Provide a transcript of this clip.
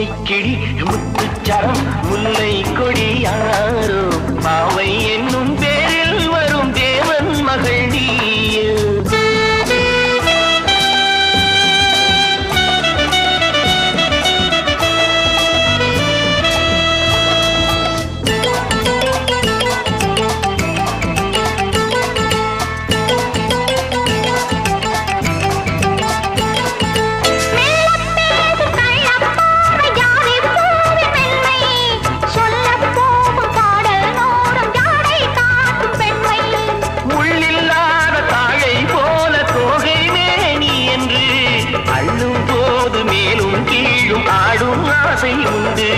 பட்டிக்கிடி முத்துச்சரம் முல்லை கொடி செல்லும் போது மேலும் கீழும் ஆடும் ஆசை உண்டு.